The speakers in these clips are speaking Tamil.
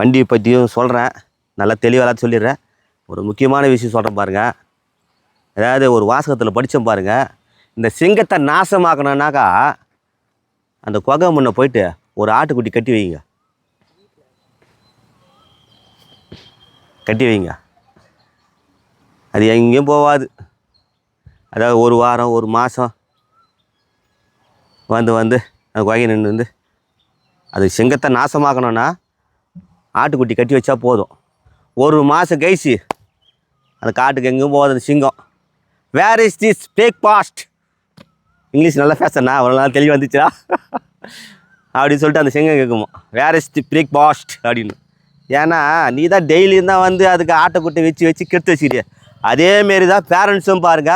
வண்டியை பற்றியும் சொல்கிறேன். நல்லா தெளிவாக சொல்லிடுறேன். ஒரு முக்கியமான விஷயம் சொல்கிறேன் பாருங்கள் அதாவது ஒரு வாசகத்தில் படித்தேன் பாருங்கள் இந்த சிங்கத்தை நாசமாக்கணுன்னாக்கா அந்த குகை முன்ன போயிட்டு ஒரு ஆட்டுக்குட்டி கட்டி வைங்க. கட்டி வைங்க. அது எங்கேயும் போகாது. அதாவது ஒரு வாரம் ஒரு மாதம் வந்து வந்து அந்த குகையை நின்று வந்து அது சிங்கத்தை நாசமாக்கணும்னா ஆட்டுக்குட்டி கட்டி வச்சா போதும். ஒரு மாதம் கைசி அந்த காட்டுக்கு எங்கேயும் போகாது அந்த சிங்கம். Where is this breakfast English நல்லா பேசுறேண்ணா அவ்வளோ நாள் தெளிவு வந்துச்சா அப்படின்னு சொல்லிட்டு அந்த சிங்கம் கேட்குமோ where is the breakfast அப்படின்னு. ஏன்னா நீ தான் டெய்லியும் தான் வந்து அதுக்கு ஆட்டைக்குட்டை வச்சு வச்சு கெடுத்து வச்சுக்கிறிய அதேமாரி தான் பேரண்ட்ஸும் பாருங்க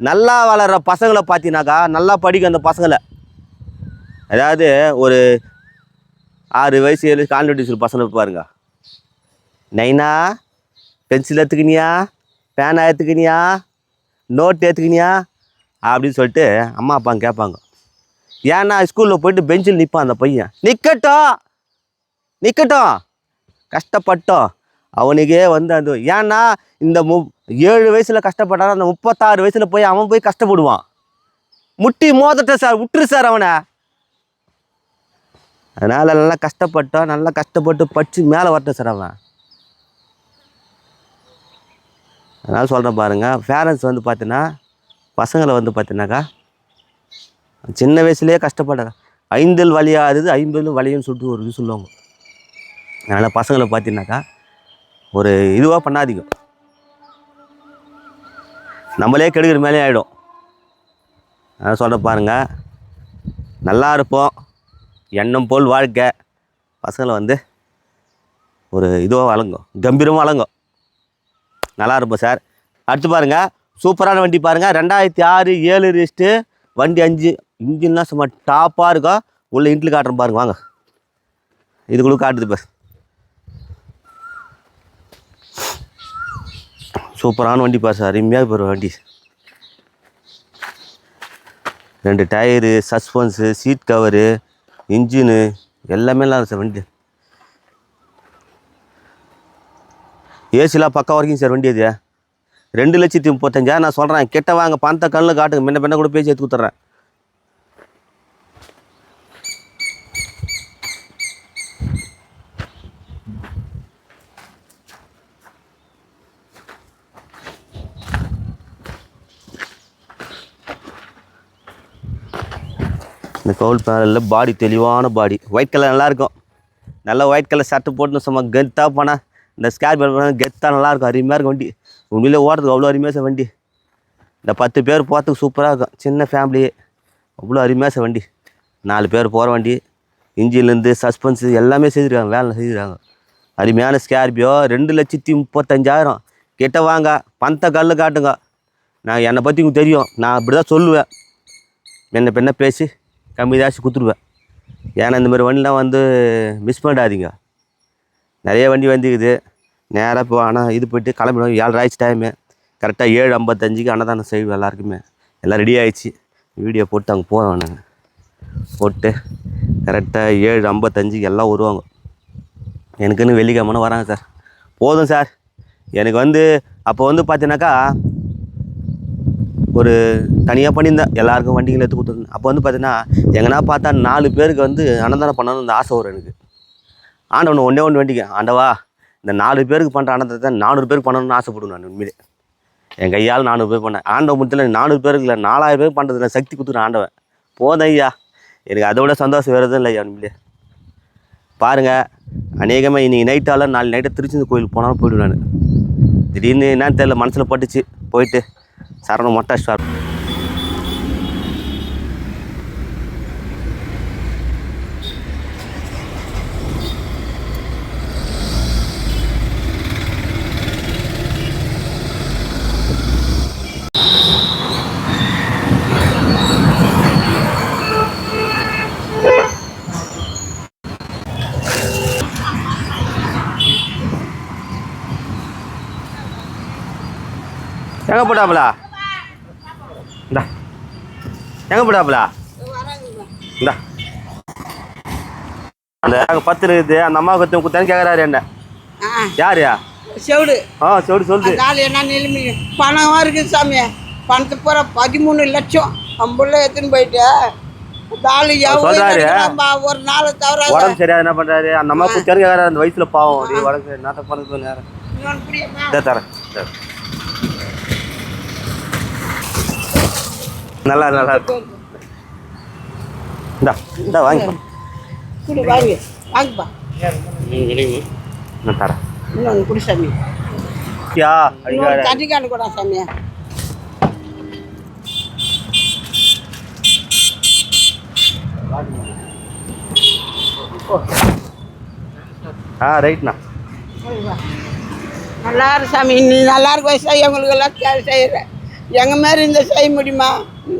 நல்லா வளர்கிற பசங்களை பார்த்தீங்கன்னாக்கா நல்லா படிக்கும் அந்த பசங்களை. அதாவது ஒரு ஆறு வயசு ஏழு கான்வென்ட் பசங்களை பாருங்க. நைனா பென்சில் எடுத்துக்கினியா பேனா எடுத்துக்கினியா நோட் எடுத்துக்கினியா அப்படின்னு சொல்லிட்டு அம்மா அப்பா கேட்பாங்க. ஏன்னா ஸ்கூலில் போயிட்டு பெஞ்சில் நிற்பான் அந்த பையன். நிற்கட்டும் நிற்கட்டும் கஷ்டப்பட்டோம். அவனுக்கே வந்து அந்த ஏன்னா இந்த மு ஏழு வயசில் கஷ்டப்பட்டாலும் அந்த முப்பத்தாறு வயசில் போய் அவன் போய் கஷ்டப்படுவான். முட்டி மோதட்ட சார் விட்டுரு சார் அவனை. அதனால் நல்லா கஷ்டப்பட்டோம் நல்லா கஷ்டப்பட்டு படித்து மேலே வரட்டும் சார் அவன். அதனால் சொல்கிறேன் பாருங்கள் பேரண்ட்ஸ் வந்து பார்த்தீங்கன்னா பசங்களை வந்து பார்த்தீங்கன்னாக்கா சின்ன வயசுலேயே கஷ்டப்பட்டாங்க. ஐந்தில் வழியாதது ஐம்பதில் வலியும்னு சொல்லிட்டு ஒரு இது சொல்லுவாங்க. அதனால் பசங்களை பார்த்தீங்கன்னாக்கா ஒரு இதுவாக பண்ணாதீங்க. நம்மளே கெடுக்கிற மேலே ஆகிடும் அதான் சொல்கிற பாருங்கள் நல்லா இருப்போம். எண்ணம் போல் வாழ்க்கை பசங்களை வந்து ஒரு இதுவாக வழங்கும். கம்பீரமாக வழங்கும். நல்லா இருப்போம் சார். அடுத்து பாருங்கள் சூப்பரான வண்டி பாருங்கள் ரெண்டாயிரத்தி ஆறு ஏழு ரிஸ்ட்டு வண்டி அஞ்சு. இன்ஜின்லாம் சும்மா டாப்பாக இருக்கும். உள்ள இன்ட்லி காட்டுறேன் பாருங்க வாங்க. இதுக்குள்ள காட்டுது இப்போ சூப்பரான வண்டி பாரு சார். அருமையாக போகிற வண்டி. ரெண்டு tyre suspension seat cover engine எல்லாமே நல்லா சார் வண்டி. ஏசிலாம் பக்கா வரைக்கும் சார் வண்டி அது ரெண்டு லட்சத்தி முப்பத்தஞ்சா நான் சொல்கிறேன் கெட்ட வாங்க பணத்தை கல்லில் காட்டுங்க. முன்ன பின்ன கூட பேசி எடுத்து கொடுத்துட்றேன். இந்த கவுல் பேனலில் பாடி தெளிவான பாடி ஒயிட் கலர் நல்லாயிருக்கும் நல்லா ஒயிட் கலர் ஷர்ட்டு போட்டு சும்மா கெத்தாக போனால் இந்த ஸ்கேர் கெத்தாக நல்லாயிருக்கும் அருமையாக இருக்கும் வண்டி. உண்மையிலே ஓடுறதுக்கு அவ்வளோ அருமையாக சார் வண்டி. இந்த பத்து பேர் போகிறதுக்கு சூப்பராக இருக்கும். சின்ன ஃபேமிலி அவ்வளோ அருமையாக சார் வண்டி. நாலு பேர் போகிற வண்டி. இன்ஜின்லேருந்து சஸ்பென்ஸு எல்லாமே செய்திருக்காங்க. வேலை செய்திருக்காங்க. அருமையான ஸ்கார்பியோ ரெண்டு லட்சத்தி முப்பத்தஞ்சாயிரம். கிட்ட வாங்க. பந்த கல் காட்டுங்க. நான் என்னை பற்றி உங்களுக்கு தெரியும். நான் அப்படி தான் சொல்லுவேன். என்ன பெண்ண பேசி கம்மி தாசி கொடுத்துருவேன் ஏன்னா இந்த மாதிரி வண்டிலாம் வந்து மிஸ் பண்ணிடாதீங்க. நிறைய வண்டி வந்துக்குது நேராக இப்போ ஆனால் இது போயிட்டு கிளம்பிடும். ஏழரை ஆயிடுச்சு டைமு கரெக்டாக ஏழு ஐம்பத்தஞ்சுக்கு அன்னதானம் செய்வோம் எல்லாருக்குமே. எல்லாம் ரெடி ஆயிடுச்சு. வீடியோ போட்டு அங்கே போகிறோம் நாங்கள் போட்டு கரெக்டாக ஏழு ஐம்பத்தஞ்சுக்கு எல்லாம் வருவாங்க. எனக்குன்னு வெள்ளிக்கிழமனு வராங்க சார். போதும் சார். எனக்கு வந்து அப்போ வந்து பார்த்தீங்கன்னாக்கா ஒரு தனியாக பண்ணியிருந்தேன். எல்லாருக்கும் வண்டிகளை எடுத்து கொடுத்துருந்தேன். அப்போ வந்து பார்த்தீங்கன்னா எங்கன்னா பார்த்தா நாலு பேருக்கு வந்து அன்னதானம் பண்ணணும்னு ஆசை வரும் எனக்கு. ஆண்டவன் ஒன்றே ஒன்று வேண்டிக்க ஆண்டவா இந்த நாலு பேருக்கு பண்ணுற அன்னதானத்தை நானூறு பேருக்கு பண்ணணும்னு ஆசைப்படுவேன் நான் உண்மையிலே. என் கையால் நானூறு பேர் பண்ணேன் ஆண்டவன் முத்தில் நானூறு பேருக்கு இல்லை நாலாயிரம் பேர் பண்ணுறதுல சக்தி கொடுத்துருவேன் ஆண்டவன். போதும் ஐயா. எனக்கு அதை விட சந்தோஷம் வேறு எதுவும் இல்லை ஐயா உண்மையிலே. பாருங்கள் அநேகமாக இன்றைக்கி நைட்டால் நாலு நைட்டாக திருச்செந்தூர் கோயிலுக்கு போனாலும் போயிடுவேன் நான். திடீர்னு என்னன்னு தெரியல மனசில் பட்டுச்சு போயிட்டு. சரணம் மொட்டை ஸ்டார் எங்கே போட்டாப்புலா இந்தா. எங்கே போட்டாப்புலா இந்தா. அந்த பத்து இருக்குது. அந்த அம்மா குத்தி குத்தான்னு கேட்குறாரு என்ன? யாருயா? செவிடு. ஆ சொல்லு சொல்லுது அதனால என்ன நிலைமை? பணம் இருக்குது சாமி. பணத்தை பூரா பதிமூணு லட்சம். அம்புள்ள எடுத்துன்னு போயிட்டு. ஒரு நாள் தவிர உடம்பு சரியா என்ன பண்றாரு? அந்த அம்மா குத்தான்னு கேட்குறாரு அந்த வயசுல பாவம். உடம்பு சரி என்ன பண்ணுறது நேரம் தரேன். நல்லா நல்லா இருக்கு இந்தா இந்தா குடி வாங்க வாங்கப்பா. நான் தரேன். இன்னொன்று குடி சாமி. யா தண்ணிக்கான கூட சாமி ஆ ரைட்ண்ணா. நல்லா இரு சாமி. நீ நல்லா இருக்க வயசா எங்களுக்கெல்லாம் கேள்வி செய்கிற எங்கள் மாரி இந்த செய்ய முடியுமா?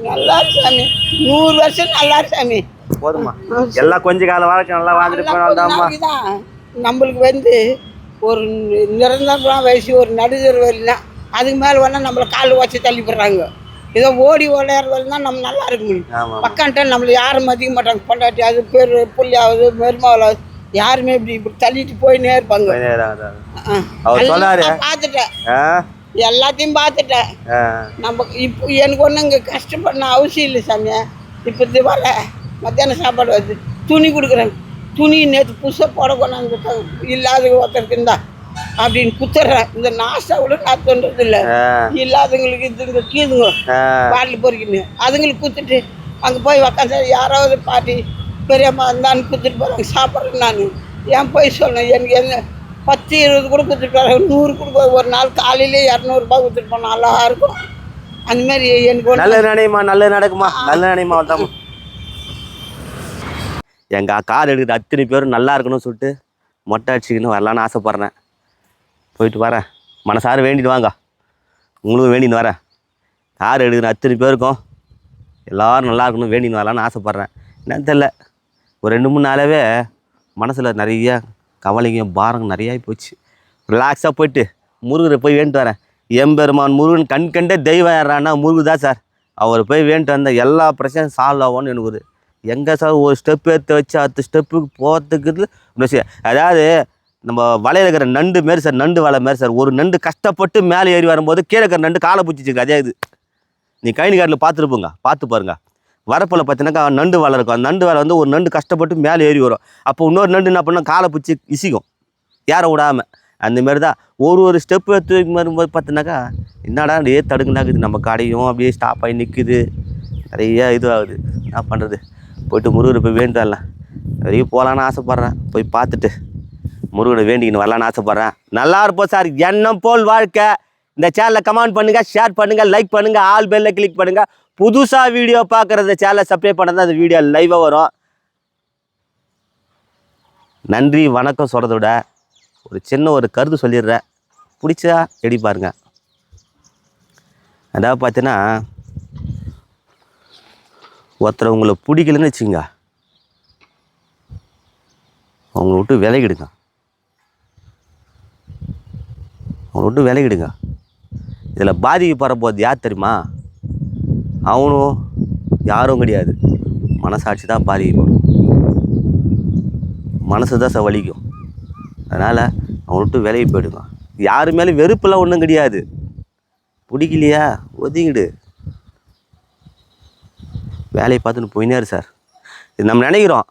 நல்லா சாமி. நூறு வருஷம் நல்லா சாமி. போதுமா எல்லாம் கொஞ்ச கால வாழ்க்கை நல்லா வாழ்ந்துட்டு நம்மளுக்கு வந்து ஒரு நி- நிரந்தர வயசு ஒரு நடுத்தர வரையிலாம் அதுக்கு மேலே வேணால் நம்மளை கால் வச்சு தள்ளி போடுறாங்க. ஏதோ ஓடி ஓடையார் தான் நம்ம நல்லா இருக்க முடியும். பக்கம்ட்ட நம்மளை யாரும் மதிக்க மாட்டாங்க. பொண்டாட்டி அது பேர் புள்ளியாவது மருமாவளாவது யாருமே இப்படி இப்படி தள்ளிட்டு போயினே இருப்பாங்க. பார்த்துட்டேன். எல்லாத்தையும் பார்த்துட்டேன். நம்ம இப்போ எனக்கு ஒன்றும் இங்கே கஷ்டப்படணும் அவசியம் இல்லை சாமி. இப்போ வர மத்தியானம் சாப்பாடு வருது. துணி கொடுக்குறேன். துணி நேற்று புதுசாக போட கொண்டாந்து இல்லாத ஒருத்தருக்கு இருந்தா அப்படின்னு குத்துறேன். இந்த நாசா கூட நான் தோன்றது இல்லை. இல்லாதவங்களுக்கு இதுங்க கீதுங்க. பாட்டில் பொறிக்கணு அதுங்களுக்கு குத்துட்டு அங்கே போய் உக்காந்து யாராவது பாட்டி பெரியம்மா இருந்தான்னு குத்துட்டு போகிறாங்க சாப்பிட்றேன் நான். ஏன் போய் சொன்னேன் எனக்கு என்ன பத்து இருபது கூட கொடுத்துட்டு வராங்க நூறு கொடுக்க ஒரு நாள் காலையிலே இரநூறுபா கொடுத்துட்டு போனால் நல்லா இருக்கும். அந்த மாதிரி எனக்கு நல்ல நினைமா நல்ல நடக்குமா? நல்ல நினைமா வந்தாமா எங்க கார் எடுக்கிற அத்தனை பேரும் நல்லா இருக்கணும்னு சொல்லிட்டு மொட்டை அடிச்சுக்கின்னு வரலான்னு ஆசைப்பட்றேன். போயிட்டு வரேன். மனசார வேண்டிட்டு வாங்க. உங்களுக்கும் வேண்டின்னு வரேன். கார் எடுக்கிற அத்தனை பேருக்கும் எல்லாரும் நல்லா இருக்கணும் வேண்டின்னு வரலான்னு ஆசைப்பட்றேன். என்னன்னு தெரில ஒரு ரெண்டு மூணு நாளாவே மனசில் நிறைய கவலைங்க பாரங்க நிறையா போச்சு. ரிலாக்ஸாக போயிட்டு முருகரை போய் வேண்டிட்டு வரேன். எம்பெருமான் முருகன் கண் கண்டே தெய்வம் ஏறான்னா முருகு தான் சார். அவர் போய் வேண்டிட்டு வந்தால் எல்லா பிரச்சனையும் சால்வ் ஆகும்னு எனக்கு ஒரு எங்கே சார் ஒரு ஸ்டெப் எடுத்து வச்சு அடுத்த ஸ்டெப்புக்கு போகிறதுக்கு விஷயம் அதாவது நம்ம வலையில் இருக்கிற நண்டு மாரி சார் நண்டு வலை மாரி சார் ஒரு நண்டு கஷ்டப்பட்டு மேலே ஏறி வரும்போது கீழே இருக்கிற நண்டு காலை பிடிச்சிச்சு அதே இது. நீ கைனி காட்டில் பார்த்துருப்போங்க பார்த்து பாருங்கள் வரப்பில் பார்த்தீங்கன்னாக்கா நண்டு வலை இருக்கும். அந்த நண்டு வலை வந்து ஒரு நண்டு கஷ்டப்பட்டு மேலே ஏறி வரும். அப்போ இன்னொரு நண்டு என்ன பண்ணால் காலை பிடிச்சி இசிக்கும். யாரை விடாமல் அந்தமாரி தான் ஒரு ஒரு ஸ்டெப்பு எடுத்து வரும்போது பார்த்தீங்கன்னாக்கா என்னடா அப்படியே தடுக்குனாக்குது நம்ம கடையும் அப்படியே ஸ்டாப் ஆகி நிற்குது நிறைய இதுவாகுது. என்ன பண்ணுறது போயிட்டு முருகரை போய் வேண்டிட்டு நிறைய போகலான்னு ஆசைப்பட்றேன். போய் பார்த்துட்டு முருகனை வேண்டிக்கின்னு வரலான்னு ஆசைப்பட்றேன். நல்லா இருப்போம் சார். எண்ணம் போல் வாழ்க்கை. இந்த சேனலை கமெண்ட் பண்ணுங்கள் ஷேர் பண்ணுங்கள் லைக் பண்ணுங்கள் ஆல் பெல்ல கிளிக் பண்ணுங்கள் புதுசாக வீடியோ பார்க்குறத சேனலை சப்ஸ்கிரைப் பண்ணால் அந்த வீடியோ லைவாக வரும். நன்றி வணக்கம் சொல்கிறத விட ஒரு சின்ன ஒரு கருத்து சொல்லிடுறேன். பிடிச்சா எடி பாருங்க. அதாவது பார்த்தீங்கன்னா ஒருத்தர் உங்களை பிடிக்கலன்னு வச்சுங்க அவங்கள விட்டு விலகிடுங்க. அவங்கள விட்டு விலகிடுங்க. இதில் பாதிக்கப்படுற போது யார் தெரியுமா? அவனும் யாரும் கிடையாது. மனசாட்சி தான் பாதிக்கப்படும் மனசு தான் சார் வலிக்கும் அதனால் அவன்கிட்ட விட்டு விலகி போயிடுங்க. யாரு மேலே வெறுப்பெல்லாம் ஒன்றும் கிடையாது. பிடிக்கலையா? ஒதுங்கிடு. வேலையை பார்த்துன்னு போயினே சார். இது நம்ம நினைக்கிறோம்.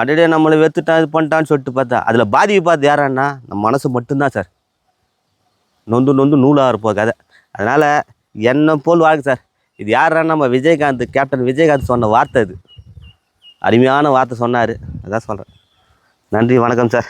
அடடே நம்மளை வெத்துட்டான் இது பண்ணிட்டான்னு சொல்லிட்டு பார்த்தா அதில் பாதிப்பு பார்த்து யாரான்னா நம்ம மனசு மட்டும்தான் சார். நொந்து நொந்து நூலாக இருப்போம் கதை. அதனால் என்ன போல் வாழ்க்கை சார். இது யாரா நம்ம விஜயகாந்த் கேப்டன் விஜயகாந்த் சொன்ன வார்த்தை இது. அருமையான வார்த்தை சொன்னார். அதான் சொல்கிறேன் நன்றி வணக்கம் சார்.